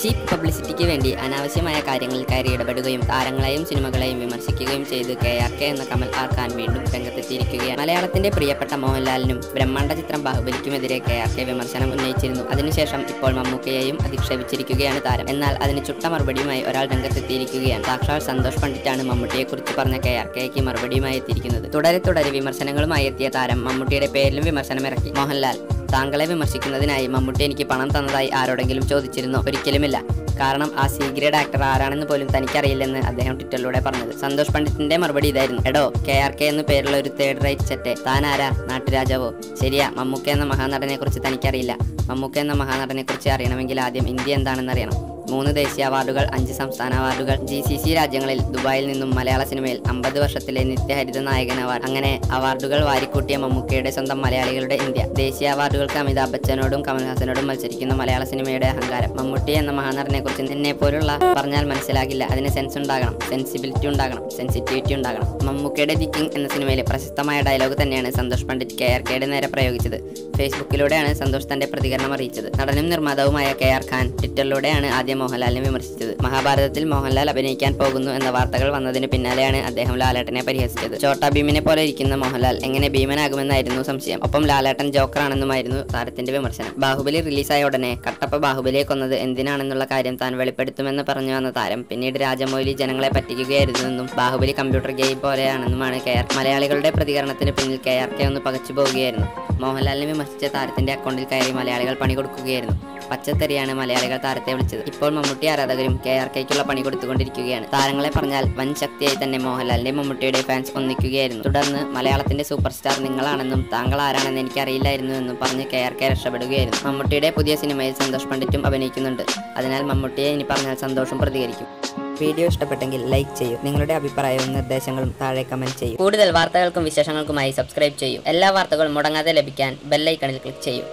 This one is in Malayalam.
ചീപ്പ് പബ്ലിസിറ്റിക്ക് വേണ്ടി അനാവശ്യമായ കാര്യങ്ങളിൽ കയറി ഇടപെടുകയും താരങ്ങളെയും സിനിമകളെയും വിമർശിക്കുകയും ചെയ്ത് കെ ആർ കെ എന്ന കമൽ ആർ ഖാൻ വീണ്ടും രംഗത്തെത്തിയിരിക്കുകയാണ്. മലയാളത്തിന്റെ പ്രിയപ്പെട്ട മോഹൻലാലിനും ബ്രഹ്മാണ്ഡ ചിത്രം ബാഹുബലിക്കുമെതിരെ കെ ആർ കെ വിമർശനം ഉന്നയിച്ചിരുന്നു. അതിനുശേഷം ഇപ്പോൾ മമ്മൂക്കയെയും അധിക്ഷേപിച്ചിരിക്കുകയാണ് താരം. എന്നാൽ അതിന് ചുട്ട മറുപടിയുമായി ഒരാൾ രംഗത്തെത്തിയിരിക്കുകയാണ്. സാക്ഷാൽ സന്തോഷ് പണ്ഡിറ്റാണ് മമ്മൂട്ടിയെ കുറിച്ച് പറഞ്ഞ കെ ആർ കെക്ക് മറുപടിയുമായി എത്തിയിരിക്കുന്നത്. തുടരെ തുടരെ വിമർശനങ്ങളുമായി എത്തിയ താരം മമ്മൂട്ടിയുടെ പേരിലും വിമർശനമിറക്കി. മോഹൻലാൽ താങ്കളെ വിമർശിക്കുന്നതിനായി മമ്മൂട്ടി എനിക്ക് പണം തന്നതായി ആരോടെങ്കിലും ചോദിച്ചിരുന്നോ? ഒരിക്കലുമില്ല. കാരണം ആ സി ഗ്രേഡ് ആക്ടർ ആരാണെന്ന് പോലും തനിക്കറിയില്ലെന്ന് അദ്ദേഹം ട്വിറ്ററിലൂടെ പറഞ്ഞത്. സന്തോഷ് പണ്ഡിറ്റിന്റെ മറുപടി ഇതായിരുന്നു. എടോ കെ ആർ കെ എന്ന് പേരുള്ള ഒരു തേർഡ് റൈറ്റ് സെറ്റ് താൻ ആരാ? നാട്ടുരാജാവോ? ശരിയാ മമ്മൂക്ക എന്ന മഹാനടനെ കുറിച്ച് തനിക്കറിയില്ല. മമ്മൂക്ക എന്ന മഹാനടനെ കുറിച്ച് അറിയണമെങ്കിൽ ആദ്യം ഇന്ത്യ എന്താണെന്ന് അറിയണം മൂന്ന് ദേശീയ അവാർഡുകൾ അഞ്ച് സംസ്ഥാന അവാർഡുകൾ. ജി സി സി രാജ്യങ്ങളിൽ ദുബായിൽ നിന്നും മലയാള സിനിമയിൽ അമ്പത് വർഷത്തിലെ നിത്യഹരിത നായകൻ അവാർഡ്. അങ്ങനെ അവാർഡുകൾ വാരിക്കൂട്ടിയ മമ്മൂക്കയുടെ സ്വന്തം മലയാളികളുടെ ഇന്ത്യ. ദേശീയ അവാർഡുകൾക്ക് അമിതാഭ് ബച്ചനോടും കമൽഹാസനോടും മത്സരിക്കുന്ന മലയാള സിനിമയുടെ അഹങ്കാരം. മമ്മൂട്ടി എന്ന മഹാനടനെ കുറിച്ച് എന്നെ പോലുള്ള പറഞ്ഞാൽ മനസ്സിലാകില്ല. അതിന് സെൻസ് ഉണ്ടാകണം. സെൻസിബിലിറ്റി ഉണ്ടാകണം. സെൻസിറ്റിവിറ്റി ഉണ്ടാകണം. മമ്മൂക്കയുടെ ദി കിങ് എന്ന സിനിമയിലെ പ്രശസ്തമായ ഡയലോഗ് തന്നെയാണ് സന്തോഷ് പണ്ഡിറ്റ് കെ ആർ കെയുടെ നേരെ പ്രയോഗിച്ചത്. ഫേസ്ബുക്കിലൂടെയാണ് സന്തോഷ് തന്റെ പ്രതികരണം അറിയിച്ചത്. നടനും നിർമ്മാതാവുമായ കെ ആർ ഖാൻ ട്വിറ്ററിലൂടെയാണ് ആദ്യം മോഹൻലാലിനെ വിമർശിച്ചത്. മഹാഭാരതത്തിൽ മോഹൻലാൽ അഭിനയിക്കാൻ പോകുന്നു എന്ന വാർത്തകൾ വന്നതിന് പിന്നാലെയാണ് അദ്ദേഹം ലാലേട്ടനെ പരിഹസിച്ചത്. ചോട്ടാ ഭീമിനെ പോലെ ഇരിക്കുന്ന മോഹൻലാൽ എങ്ങനെ ഭീമനാകുമെന്നായിരുന്നു സംശയം. ഒപ്പം ലാലേട്ടൻ ജോക്കറാണെന്നുമായിരുന്നു താരത്തിന്റെ വിമർശനം. ബാഹുബലി റിലീസായ ഉടനെ കട്ടപ്പ ബാഹുബലിയെ കൊന്നത് എന്തിനാണെന്നുള്ള കാര്യം താൻ വെളിപ്പെടുത്തുമെന്ന് പറഞ്ഞു വന്ന താരം പിന്നീട് രാജമൗലി ജനങ്ങളെ പറ്റിക്കുകയായിരുന്നുവെന്നും ബാഹുബലി കമ്പ്യൂട്ടർ ഗെയിം പോലെയാണെന്നുമാണ് കെ ആർ മലയാളികളുടെ പ്രതികരണത്തിന് പിന്നിൽ കെ ആർ കെ ഒന്ന് പകച്ചു പോവുകയായിരുന്നു മോഹൻലാലിനെ വിമർശിച്ച താരത്തിന്റെ അക്കൗണ്ടിൽ കയറി മലയാളികൾ പണി കൊടുക്കുകയായിരുന്നു. പച്ചത്തെറിയാണ് മലയാളികൾ താരത്തെ വിളിച്ചത്. ഇപ്പോൾ മമ്മൂട്ടി ആരാധകരും കെ ആർ കെക്കുള്ള പണി കൊടുത്തുകൊണ്ടിരിക്കുകയാണ്. താരങ്ങളെ പറഞ്ഞാൽ വൻ ശക്തിയായി തന്നെ മോഹൻലാലിന്റെ മമ്മൂട്ടിയുടെ ഫാൻസ് ഒന്നിക്കുകയായിരുന്നു. തുടർന്ന് മലയാളത്തിന്റെ സൂപ്പർ സ്റ്റാർ നിങ്ങളാണെന്നും താങ്കൾ ആരാണെന്ന് എനിക്കറിയില്ലായിരുന്നു എന്നും പറഞ്ഞ് കെ ആർ കെ രക്ഷപ്പെടുകയായിരുന്നു. മമ്മൂട്ടിയുടെ പുതിയ സിനിമയിൽ സന്തോഷ് പണ്ഡിറ്റും അഭിനയിക്കുന്നുണ്ട്. അതിനാൽ മമ്മൂട്ടിയെ ഇനി പറഞ്ഞാൽ സന്തോഷം പ്രതികരിക്കും. വീഡിയോ ഇഷ്ടപ്പെട്ടെങ്കിൽ ലൈക്ക് ചെയ്യൂ. നിങ്ങളുടെ അഭിപ്രായവും നിർദ്ദേശങ്ങളും താഴെ കമന്റ് ചെയ്യൂ. കൂടുതൽ വാർത്തകൾക്കും വിശേഷങ്ങൾക്കുമായി സബ്സ്ക്രൈബ് ചെയ്യൂ. എല്ലാ വാർത്തകളും മുടങ്ങാതെ ലഭിക്കാൻ ബെല്ലൈക്കണിൽ ക്ലിക്ക് ചെയ്യൂ.